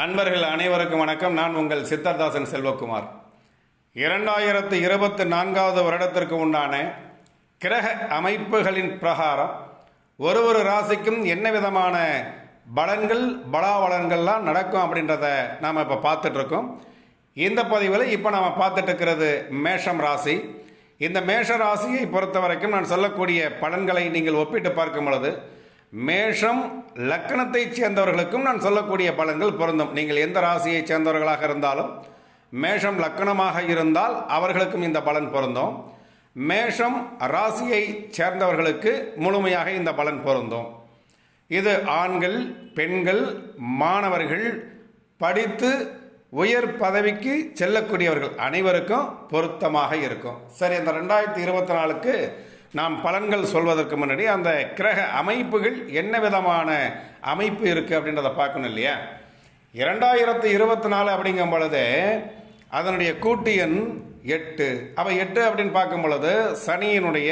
அன்பர்கள் அனைவருக்கும் வணக்கம். நான் உங்கள் சித்தர்தாசன் செல்வகுமார். இரண்டாயிரத்து இருபத்தி நான்காவது வருடத்திற்கு உண்டான கிரக அமைப்புகளின் பிரகாரம் ஒரு ஒரு ராசிக்கும் என்ன விதமான பலன்கள் பலாவலன்கள்லாம் நடக்கும் அப்படின்றத நாம் இப்போ பார்த்துட்ருக்கோம். இந்த பதிவில் இப்போ நாம் பார்த்துட்ருக்கிறது மேஷம் ராசி. இந்த மேஷ ராசியை பொறுத்த வரைக்கும் நான் சொல்லக்கூடிய பலன்களை நீங்கள் ஒப்பிட்டு பார்க்கும் பொழுது மேஷம் லக்கணத்தைச் சேர்ந்தவர்களுக்கும் நான் சொல்லக்கூடிய பலன்கள் பொருந்தும். நீங்கள் எந்த ராசியைச் சேர்ந்தவர்களாக இருந்தாலும் மேஷம் லக்கணமாக இருந்தால் அவர்களுக்கும் இந்த பலன் பொருந்தும். மேஷம் ராசியை சேர்ந்தவர்களுக்கு முழுமையாக இந்த பலன் பொருந்தும். இது ஆண்கள் பெண்கள் மாணவர்கள் படித்து உயர் பதவிக்கு செல்லக்கூடியவர்கள் அனைவருக்கும் பொருத்தமாக இருக்கும். சரி இந்த ரெண்டாயிரத்தி இருபத்தி நாலுக்கு நாம் பலன்கள் சொல்வதற்கு முன்னாடி அந்த கிரக அமைப்புகள் என்ன விதமான அமைப்பு இருக்குது அப்படின்றத பார்க்கணும் இல்லையா? இரண்டாயிரத்து இருபத்தி நாலு அப்படிங்கும் பொழுது அதனுடைய கூட்டு எண் எட்டு. அப்போ எட்டு அப்படின்னு பார்க்கும் பொழுது சனியினுடைய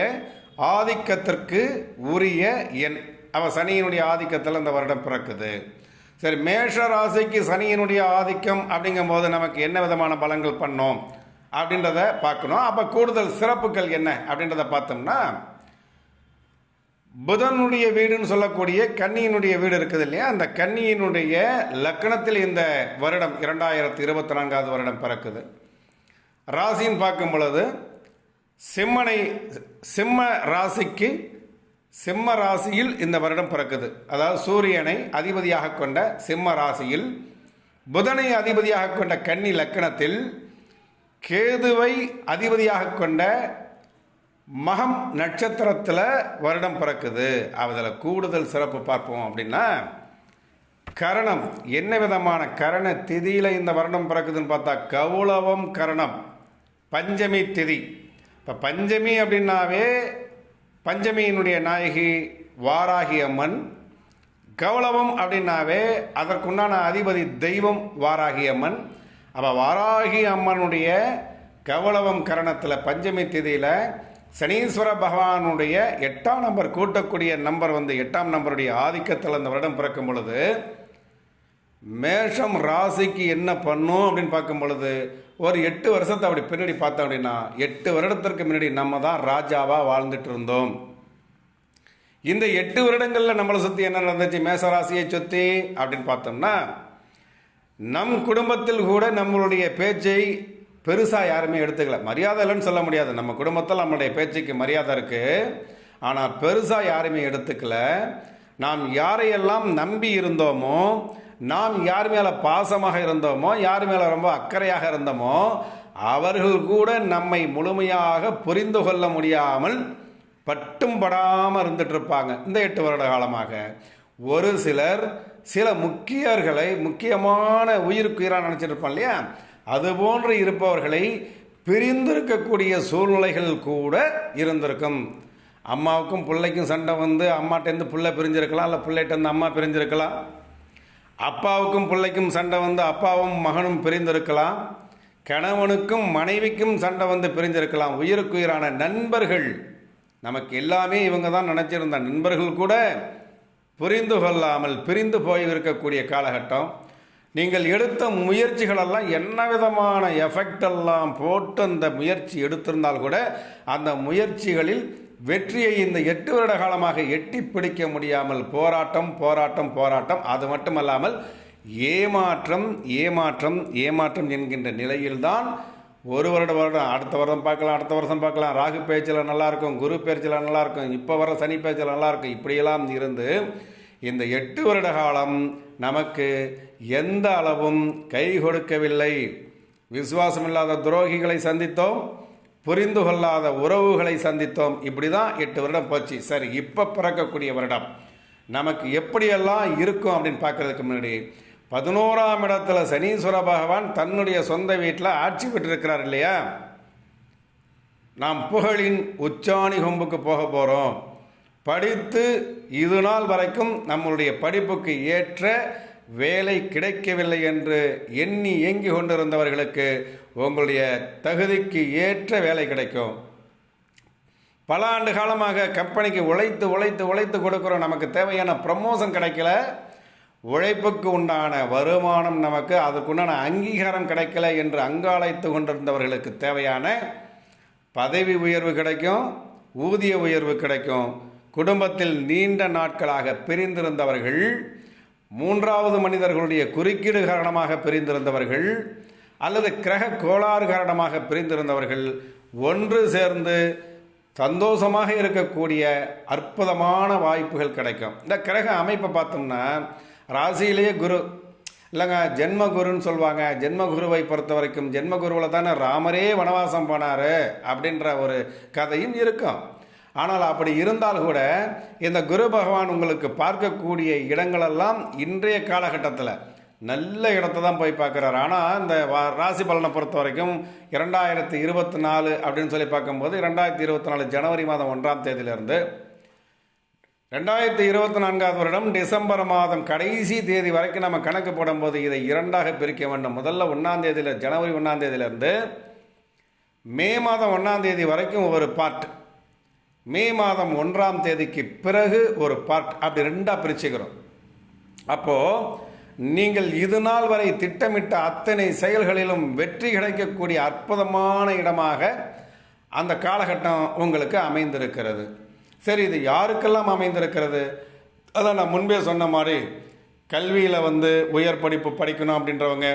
ஆதிக்கத்திற்கு உரிய எண். அவள் சனியினுடைய ஆதிக்கத்தில் இந்த வருடம் பிறக்குது. சரி மேஷ ராசிக்கு சனியினுடைய ஆதிக்கம் அப்படிங்கும்போது நமக்கு என்ன விதமான பலங்கள் பண்ணோம்? அப்படின்றத பார்க்கணும். அப்போ கூடுதல் சிறப்புகள் என்ன அப்படின்றத பார்த்தோம்னா புதனுடைய வீடுன்னு சொல்லக்கூடிய கன்னியினுடைய வீடு இருக்குது இல்லையா? அந்த கன்னியினுடைய லக்கணத்தில் இந்த வருடம் இரண்டாயிரத்தி இருபத்தி நான்காவது வருடம் பிறக்குது. ராசின்னு பார்க்கும் பொழுது சிம்மனை சிம்ம ராசிக்கு சிம்ம ராசியில் இந்த வருடம் பிறக்குது. அதாவது சூரியனை அதிபதியாக கொண்ட சிம்ம ராசியில் புதனை அதிபதியாக கொண்ட கன்னி லக்கணத்தில் கேதுவை அதிபதியாக கொண்ட மகம் நட்சத்திரத்தில் வருடம் பிறக்குது. அதில் கூடுதல் சிறப்பு பார்ப்போம் அப்படின்னா கரணம். என்ன விதமான கரண திதியில் இந்த வருடம் பிறக்குதுன்னு பார்த்தா கவுளவம் கரணம். பஞ்சமி திதி. இப்போ பஞ்சமி அப்படின்னாவே பஞ்சமியினுடைய நாயகி வாராகி அம்மன் கௌளவம் அப்படின்னாவே அதற்குண்டான அதிபதி தெய்வம் வாராகி அம்மன் அப்போ வாராகி அம்மனுடைய கௌளவம் கரணத்தில் பஞ்சமி திதியில் சனீஸ்வர பகவானுடைய எட்டாம் நம்பர் கூட்டக்கூடிய நம்பர் வந்து எட்டாம் நம்பருடைய ஆதிக்கத்தில் அந்த வருடம் பிறக்கும் பொழுது மேஷம் ராசிக்கு என்ன பண்ணும் அப்படின்னு பார்க்கும் பொழுது ஒரு எட்டு வருஷத்தை அப்படி பின்னாடி பார்த்தோம் அப்படின்னா எட்டு வருடத்திற்கு முன்னாடி நம்ம தான் ராஜாவாக வாழ்ந்துட்டு இருந்தோம். இந்த எட்டு வருடங்களில் நம்மளை சுற்றி என்ன நடந்துச்சு? மேசராசியை சுற்றி அப்படின்னு பார்த்தோம்னா நம் குடும்பத்தில் கூட நம்மளுடைய பேச்சை பெருசாக யாருமே எடுத்துக்கல. மரியாதை இல்லைன்னு சொல்ல முடியாது. நம்ம குடும்பத்தில் நம்மளுடைய பேச்சுக்கு மரியாதை இருக்குது ஆனால் பெருசாக யாருமே எடுத்துக்கல. நாம் யாரையெல்லாம் நம்பி இருந்தோமோ நாம் யார் மேலே பாசமாக இருந்தோமோ யார் மேலே ரொம்ப அக்கறையாக இருந்தோமோ அவர்கள் கூட நம்மை முழுமையாக புரிந்து கொள்ள முடியாமல் பட்டும் படாமல் இருந்துட்டு இருப்பாங்க. இந்த எட்டு வருட காலமாக. ஒரு சிலர் சில முக்கியர்களை முக்கியமான உயிருக்குயிராக நினச்சிட்டு இருப்பான் இல்லையா? அதுபோன்று இருப்பவர்களை பிரிந்திருக்கக்கூடிய சூழ்நிலைகள் கூட இருந்திருக்கும். அம்மாவுக்கும் பிள்ளைக்கும் சண்டை வந்து அம்மாட்டேருந்து பிள்ளை பிரிஞ்சிருக்கலாம் இல்லை பிள்ளைகிட்டேருந்து அம்மா பிரிஞ்சிருக்கலாம். அப்பாவுக்கும் பிள்ளைக்கும் சண்டை வந்து அப்பாவும் மகனும் பிரிந்திருக்கலாம். கணவனுக்கும் மனைவிக்கும் சண்டை வந்து பிரிஞ்சிருக்கலாம். உயிருக்குயிரான நண்பர்கள் நமக்கு எல்லாமே இவங்க தான் நினச்சிருந்த நண்பர்கள் கூட புரிந்து கொள்ளாமல் பிரிந்து போய் இருக்கக்கூடிய காலகட்டம் நீங்கள் எடுத்த முயற்சிகளெல்லாம் என்ன விதமான எஃபெக்ட் எல்லாம் போட்டு அந்த முயற்சி எடுத்திருந்தால் கூட அந்த முயற்சிகளில் வெற்றியை இந்த எட்டு வருட காலமாக எட்டி பிடிக்க முடியாமல் போராட்டம் போராட்டம் போராட்டம் அது மட்டுமல்லாமல் ஏமாற்றம் ஏமாற்றம் ஏமாற்றம் என்கின்ற நிலையில்தான் ஒரு வருட வருடம் அடுத்த வருடம் பார்க்கலாம் அடுத்த வருஷம் பார்க்கலாம். ராகு பேச்சில் நல்லாயிருக்கும் குரு பேச்சில் நல்லாயிருக்கும் இப்போ வர சனி பேச்சில் நல்லாயிருக்கும் இப்படியெல்லாம் இருந்து இந்த எட்டு வருட காலம் நமக்கு எந்த அளவும் கை கொடுக்கவில்லை. விசுவாசம் இல்லாத துரோகிகளை சந்தித்தோம் புரிந்து கொள்ளாத உறவுகளை சந்தித்தோம். இப்படி தான் எட்டு வருடம் போச்சு. சரி இப்போ பிறக்கக்கூடிய வருடம். நமக்கு எப்படியெல்லாம் இருக்கும் அப்படின்னு பார்க்கறதுக்கு முன்னாடி பதினோராம் இடத்துல சனீஸ்வர பகவான் தன்னுடைய சொந்த வீட்டில் ஆட்சி பெற்றிருக்கிறார் இல்லையா? நாம் புகழின் உச்சாணி கொம்புக்கு போக போகிறோம் படித்து இது நாள் வரைக்கும் நம்மளுடைய படிப்புக்கு ஏற்ற வேலை கிடைக்கவில்லை என்று எண்ணி இயங்கி கொண்டிருந்தவர்களுக்கு உங்களுடைய தகுதிக்கு ஏற்ற வேலை கிடைக்கும். பல ஆண்டு காலமாக கம்பெனிக்கு உழைத்து உழைத்து உழைத்து கொடுக்குறோம். நமக்கு தேவையான ப்ரமோஷன் கிடைக்கல. உழைப்புக்கு உண்டான வருமானம் நமக்கு அதுக்குண்டான அங்கீகாரம் கிடைக்கல என்று அங்காளைத்து கொண்டிருந்தவர்களுக்கு தேவையான பதவி உயர்வு கிடைக்கும் ஊதிய உயர்வு கிடைக்கும். குடும்பத்தில் நீண்ட நாட்களாக பிரிந்திருந்தவர்கள் மூன்றாவது மனிதர்களுடைய குறுக்கீடு காரணமாக பிரிந்திருந்தவர்கள் அல்லது கிரக கோளாறு காரணமாக பிரிந்திருந்தவர்கள் ஒன்று சேர்ந்து சந்தோஷமாக இருக்கக்கூடிய அற்புதமான வாய்ப்புகள் கிடைக்கும். இந்த கிரக அமைப்பை பார்த்தோம்னா ராசியிலேயே குரு. இல்லைங்க ஜென்ம குருன்னு சொல்லுவாங்க ஜென்ம குருவை பொறுத்த வரைக்கும் ஜென்ம குருவில் தானே ராமரே வனவாசம் போனார் அப்படின்ற ஒரு கதையும் இருக்கும். ஆனால் அப்படி இருந்தால் கூட இந்த குரு பகவான் உங்களுக்கு பார்க்கக்கூடிய இடங்களெல்லாம் இன்றைய காலகட்டத்தில் நல்ல இடத்த தான் போய் பார்க்குறாரு. ஆனால் இந்த வா- ராசி பலனை பொறுத்த வரைக்கும் இரண்டாயிரத்தி இருபத்தி நாலு அப்படின்னு சொல்லி பார்க்கும்போது இரண்டாயிரத்தி இருபத்தி நாலு ஜனவரி மாதம் ஒன்றாம் தேதியிலிருந்து ரெண்டாயிரத்தி இருபத்தி நான்காவது வருடம் டிசம்பர் மாதம் கடைசி தேதி வரைக்கும் நம்ம கணக்கு போடும்போது இதை இரண்டாக பிரிக்க வேண்டும். முதல்ல ஒன்றாம் தேதியில் ஜனவரி ஒன்றாந்தேதியிலேருந்து மே மாதம் ஒன்றாம் தேதி வரைக்கும் ஒரு பார்ட் மே மாதம் ஒன்றாம் தேதிக்கு பிறகு ஒரு பார்ட் அப்படி ரெண்டாக பிரிச்சுக்கிறோம். அப்போது நீங்கள் இது நாள் வரை திட்டமிட்ட அத்தனை செயல்களிலும் வெற்றி கிடைக்கக்கூடிய அற்புதமான இடமாக அந்த காலகட்டம் உங்களுக்கு அமைந்திருக்கிறது. சரி இது யாருக்கெல்லாம் அமைந்திருக்கிறது? அதான் நான் முன்பே சொன்ன மாதிரி கல்வியில் வந்து உயர் படிப்பு படிக்கணும் அப்படின்றவங்க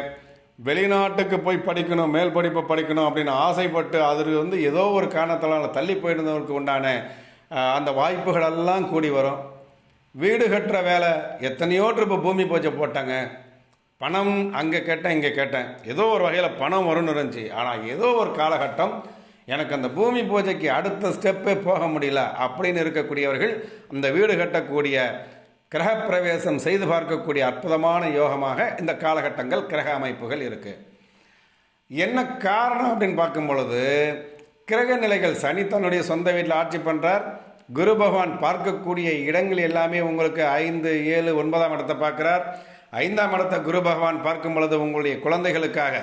வெளிநாட்டுக்கு போய் படிக்கணும் மேல் படிப்பு படிக்கணும் அப்படின்னு ஆசைப்பட்டு அது வந்து ஏதோ ஒரு காரணத்தினால தள்ளி போயிருந்தவருக்கு உண்டான அந்த வாய்ப்புகளெல்லாம் கூடி வரும். வீடு கட்டுற வேலை எத்தனையோ ட்ரிப்பு பூமி பூஜை போட்டாங்க. பணம் அங்கே கேட்டேன் இங்கே கேட்டேன். ஏதோ ஒரு வகையில் பணம் வரும்னு இருந்துச்சு. ஆனால் ஏதோ ஒரு காலகட்டம் எனக்கு அந்த பூமி பூஜைக்கு அடுத்த ஸ்டெப்பே போக முடியல அப்படின்னு இருக்கக்கூடியவர்கள் அந்த வீடு கட்டக்கூடிய கிரகப்பிரவேசம் செய்து பார்க்கக்கூடிய அற்புதமான யோகமாக இந்த காலகட்டங்கள் கிரக அமைப்புகள் இருக்குது என்ன காரணம் அப்படின்னு பார்க்கும் பொழுது கிரக நிலைகள் சனி தன்னுடைய சொந்த வீட்டில் ஆட்சி பண்ணுறார் குரு பகவான் பார்க்கக்கூடிய இடங்கள் எல்லாமே உங்களுக்கு ஐந்து ஏழு ஒன்பதாம் இடத்தை பார்க்குறார். ஐந்தாம் இடத்தை குரு பகவான் பார்க்கும் பொழுது உங்களுடைய குழந்தைகளுக்காக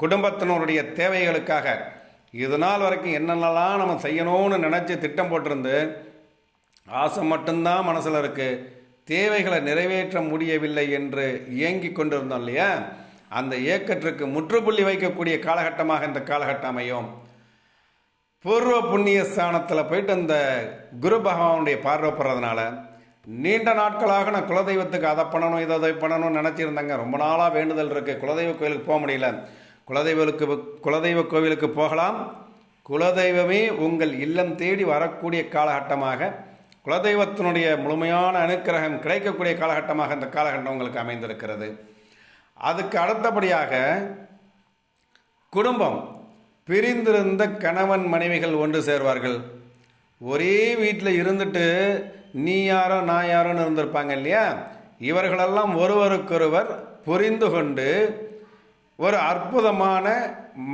குடும்பத்தினருடைய தேவைகளுக்காக இது நாள் வரைக்கும் என்னென்னலாம் நம்ம செய்யணும்னு நினச்சி திட்டம் போட்டிருந்து ஆசை மட்டும்தான் மனசில் இருக்குது தேவைகளை நிறைவேற்ற முடியவில்லை என்று இயங்கி கொண்டிருந்தோம் இல்லையா? அந்த இயக்கத்திற்கு முற்றுப்புள்ளி வைக்கக்கூடிய காலகட்டமாக இந்த காலகட்டம் அமையும். பூர்வ புண்ணிய ஸ்தானத்தில் போயிட்டு அந்த குரு பகவானுடைய பார்வை நீண்ட நாட்களாக நான் குலதெய்வத்துக்கு அதை பண்ணணும் இதை அதை பண்ணணும்னு நினச்சிருந்தாங்க. ரொம்ப நாளாக வேண்டுதல் இருக்குது குலதெய்வ கோயிலுக்கு போக முடியல. குலதெய்வலுக்கு குலதெய்வ கோவிலுக்கு போகலாம். குலதெய்வமே உங்கள் இல்லம் தேடி வரக்கூடிய காலகட்டமாக குலதெய்வத்தினுடைய முழுமையான அனுக்கிரகம் கிடைக்கக்கூடிய காலகட்டமாக இந்த காலகட்டம் உங்களுக்கு அமைந்திருக்கிறது. அதுக்கு அடுத்தபடியாக குடும்பம். பிரிந்திருந்த கணவன் மனைவிகள் ஒன்று சேர்வார்கள். ஒரே வீட்டில் இருந்துட்டு நீ யாரோ நான் யாரோன்னு இருந்திருப்பாங்க இல்லையா? இவர்களெல்லாம் ஒருவருக்கொருவர் புரிந்து கொண்டு ஒரு அற்புதமான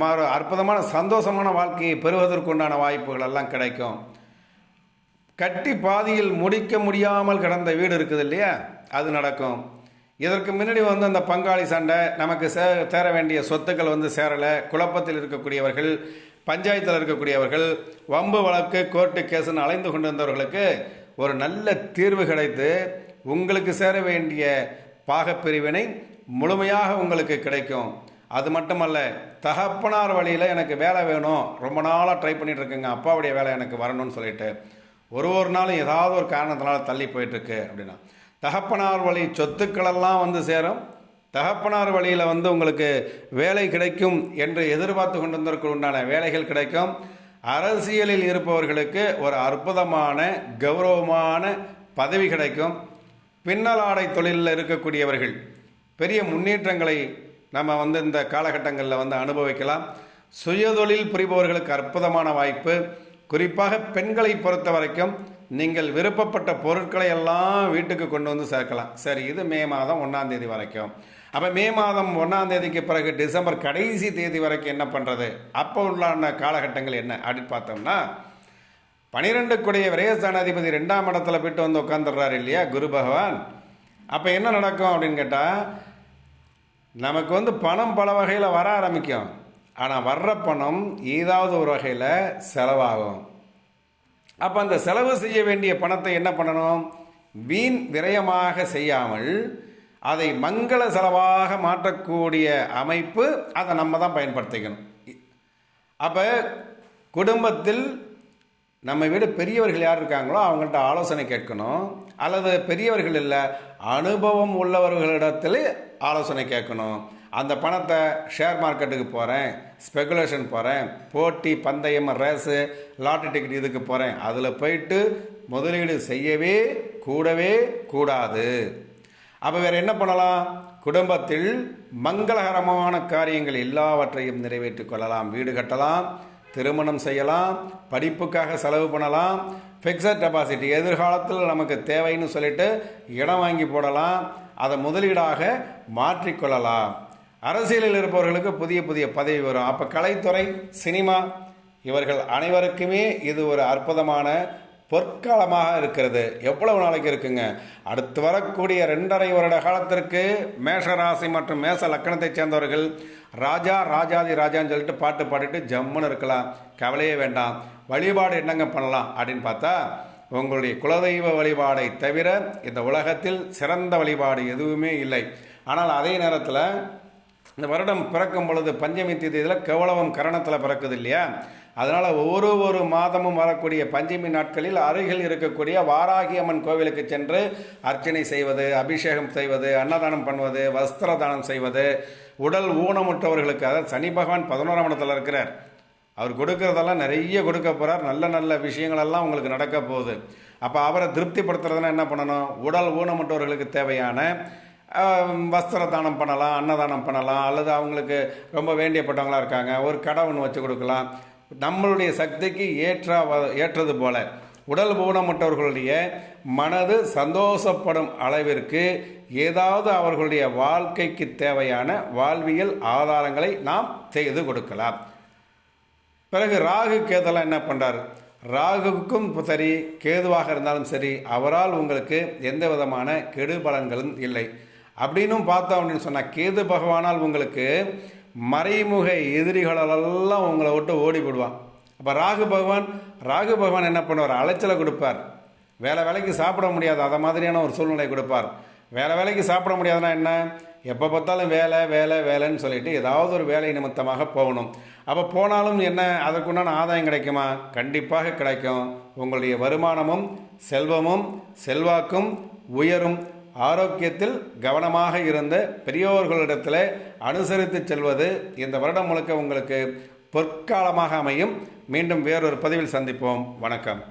மறு அற்புதமான சந்தோஷமான வாழ்க்கையை பெறுவதற்குண்டான வாய்ப்புகள் எல்லாம் கிடைக்கும். கட்டி பாதியில் முடிக்க முடியாமல் கிடந்த வீடு இருக்குது இல்லையா? அது நடக்கும். இதற்கு முன்னாடி வந்து அந்த பங்காளி சண்டை நமக்கு சே சேர வேண்டிய சொத்துக்கள் வந்து சேரலை. குழப்பத்தில் இருக்கக்கூடியவர்கள் பஞ்சாயத்தில் இருக்கக்கூடியவர்கள் வம்பு வழக்கு கோர்ட்டு கேஸுன்னு அலைந்து கொண்டிருந்தவர்களுக்கு ஒரு நல்ல தீர்வு கிடைத்து உங்களுக்கு சேர வேண்டிய பாகப்பிரிவினை முழுமையாக உங்களுக்கு கிடைக்கும். அது மட்டுமல்ல தகப்பனார் வழியில் எனக்கு வேலை வேணும். ரொம்ப நாளாக ட்ரை பண்ணிகிட்ருக்கேங்க அப்பாவுடைய வேலை எனக்கு வரணும்னு சொல்லிட்டு ஒரு ஒரு நாளும் ஏதாவது ஒரு காரணத்தினால தள்ளி போயிட்டுருக்கு அப்படின்னா தகப்பனார் வழி சொத்துக்களெல்லாம் வந்து சேரும். தகப்பனார் வழியில் வந்து உங்களுக்கு வேலை கிடைக்கும் என்று எதிர்பார்த்து கொண்டிருந்தவர்கள் உண்டான வேலைகள் கிடைக்கும். அரசியலில் இருப்பவர்களுக்கு ஒரு அற்புதமான கௌரவமான பதவி கிடைக்கும். பின்னலாடை தொழிலில் இருக்கக்கூடியவர்கள் பெரிய முன்னேற்றங்களை நம்ம வந்து இந்த காலகட்டங்களில் வந்து அனுபவிக்கலாம். சுயதொழில் புரிபவர்களுக்கு அற்புதமான வாய்ப்பு. குறிப்பாக பெண்களை பொறுத்த வரைக்கும் நீங்கள் விருப்பப்பட்ட பொருட்களை எல்லாம் வீட்டுக்கு கொண்டு வந்து சேர்க்கலாம். சரி இது மே மாதம் ஒன்றாம் தேதி வரைக்கும். அப்போ மே மாதம் ஒன்றாம் தேதிக்கு பிறகு டிசம்பர் கடைசி தேதி வரைக்கும் என்ன பண்ணுறது அப்போ உள்ளான காலகட்டங்கள் என்ன? அப்படின்னு பார்த்தோம்னா பனிரெண்டு குடைய விரயஸ்தானாதிபதி ரெண்டாம் இடத்துல போயிட்டு வந்து உட்காந்துடுறாரு இல்லையா? குரு பகவான். அப்போ என்ன நடக்கும் அப்படின்னு கேட்டால் நமக்கு வந்து பணம் பல வகையில் வர ஆரம்பிக்கும். ஆனால் வர்ற பணம் ஏதாவது ஒரு வகையில் செலவாகும். அப்போ அந்த செலவு செய்ய வேண்டிய பணத்தை என்ன பண்ணணும்? வீண் விரயமாக செய்யாமல் அதை மங்கள செலவாக மாற்றக்கூடிய அமைப்பு அதை நம்ம தான் பயன்படுத்திக்கணும். அப்போ குடும்பத்தில் நம்ம விட பெரியவர்கள் யார் இருக்காங்களோ அவங்கள்ட்ட ஆலோசனை கேட்கணும். அல்லது பெரியவர்கள் இல்லை அனுபவம் உள்ளவர்களிடத்தில் ஆலோசனை கேட்கணும். அந்த பணத்தை ஷேர் மார்க்கெட்டுக்கு போகிறேன் ஸ்பெகுலேஷன் போகிறேன் போட்டி பந்தயம் ரேஸு லாட்ரி டிக்கெட் இதுக்கு போகிறேன் அதில் போயிட்டு முதலீடு செய்யவே கூடவே கூடாது. அப்போ வேறு என்ன பண்ணலாம்? குடும்பத்தில் மங்களகரமான காரியங்கள் எல்லாவற்றையும் நிறைவேற்றி கொள்ளலாம். வீடு கட்டலாம் திருமணம் செய்யலாம் படிப்புக்காக செலவு பண்ணலாம் ஃபிக்ஸட் டெபாசிட் எதிர்காலத்தில் நமக்கு தேவைன்னு சொல்லிட்டு இடம் வாங்கி போடலாம். அதை முதலீடாக மாற்றிக்கொள்ளலாம். அரசியலில் இருப்பவர்களுக்கு புதிய புதிய பதவி வரும். அப்போ கலைத்துறை சினிமா இவர்கள் அனைவருக்குமே இது ஒரு அற்புதமான பொற்காலமாக இருக்கிறது. எவ்வளவு நாளைக்கு இருக்குங்க? அடுத்து வரக்கூடிய ரெண்டரை வருட காலத்திற்கு மேஷராசி மற்றும் மேச லக்கணத்தைச் சேர்ந்தவர்கள் ராஜா ராஜாதி ராஜான்னு சொல்லிட்டு பாட்டு பாடிட்டு ஜம்முன்னு இருக்கலாம். கவலையே வேண்டாம். வழிபாடு என்னங்க பண்ணலாம் அப்படின்னு பார்த்தா உங்களுடைய குலதெய்வ வழிபாடை தவிர இந்த உலகத்தில் சிறந்த வழிபாடு எதுவுமே இல்லை. ஆனால் அதே நேரத்தில் இந்த வருடம் பிறக்கும் பொழுது பஞ்சமி தேதியில் கவலவம் கரணத்தில் பிறக்குது இல்லையா? அதனால் ஒவ்வொரு ஒரு மாதமும் வரக்கூடிய பஞ்சமி நாட்களில் அருகில் இருக்கக்கூடிய வாராகி அம்மன் கோவிலுக்கு சென்று அர்ச்சனை செய்வது அபிஷேகம் செய்வது அன்னதானம் பண்ணுவது வஸ்திர தானம் செய்வது உடல் ஊனமுற்றவர்களுக்கு அதாவது சனி பகவான் பதினோராம் இடத்தில் இருக்கிறார். அவர் கொடுக்கறதெல்லாம் நிறைய கொடுக்க போகிறார் நல்ல நல்ல விஷயங்களெல்லாம் உங்களுக்கு நடக்க போகுது. அப்போ அவரை திருப்திப்படுத்துறதுனா என்ன பண்ணணும்? உடல் ஊனமுற்றவர்களுக்கு தேவையான வஸ்திர தானம் பண்ணலாம் அன்னதானம் பண்ணலாம் அல்லது அவங்களுக்கு ரொம்ப வேண்டியப்பட்டவங்களாக இருக்காங்க ஒரு கடை ஒன்று வச்சு கொடுக்கலாம். நம்மளுடைய சக்திக்கு ஏற்ற ஏற்றது போல உடல் ஊனமுற்றவர்களுடைய மனது சந்தோஷப்படும் அளவிற்கு ஏதாவது அவர்களுடைய வாழ்க்கைக்கு தேவையான வாழ்வியல் ஆதாரங்களை நாம் செய்து கொடுக்கலாம். பிறகு ராகு கேதெல்லாம் என்ன பண்ணுறாரு ராகுவுக்கும் சரி கேதுவாக இருந்தாலும் சரி அவரால் உங்களுக்கு எந்த விதமான கெடு பலன்களும் இல்லை. அப்படின்னும் பார்த்தோம் அப்படின்னு சொன்னால் கேது பகவானால் உங்களுக்கு மறைமுக எதிரிகளெல்லாம் உங்களை விட்டு ஓடி விடுவான் அப்போ ராகு பகவான் ராகு பகவான் என்ன பண்ணுவார்? அலைச்சலை கொடுப்பார். வேலை வேலைக்கு சாப்பிட முடியாது அதை மாதிரியான ஒரு சூழ்நிலை கொடுப்பார். வேலை வேலைக்கு சாப்பிட முடியாதுன்னா என்ன? எப்போ பார்த்தாலும் வேலை வேலை வேலைன்னு சொல்லிட்டு ஏதாவது ஒரு வேலை நிமித்தமாக போகணும். அப்போ போனாலும் என்ன அதற்குண்டான ஆதாயம் கிடைக்குமா? கண்டிப்பாக கிடைக்கும். உங்களுடைய வருமானமும் செல்வமும் செல்வாக்கும் உயரும். ஆரோக்கியத்தில் கவனமாக இருந்த பெரியோர்களிடத்தில் அனுசரித்து செல்வது இந்த வருடம் முழுக்க உங்களுக்கு பொற்காலமாக அமையும். மீண்டும் வேறொரு பதிவில் சந்திப்போம். வணக்கம்.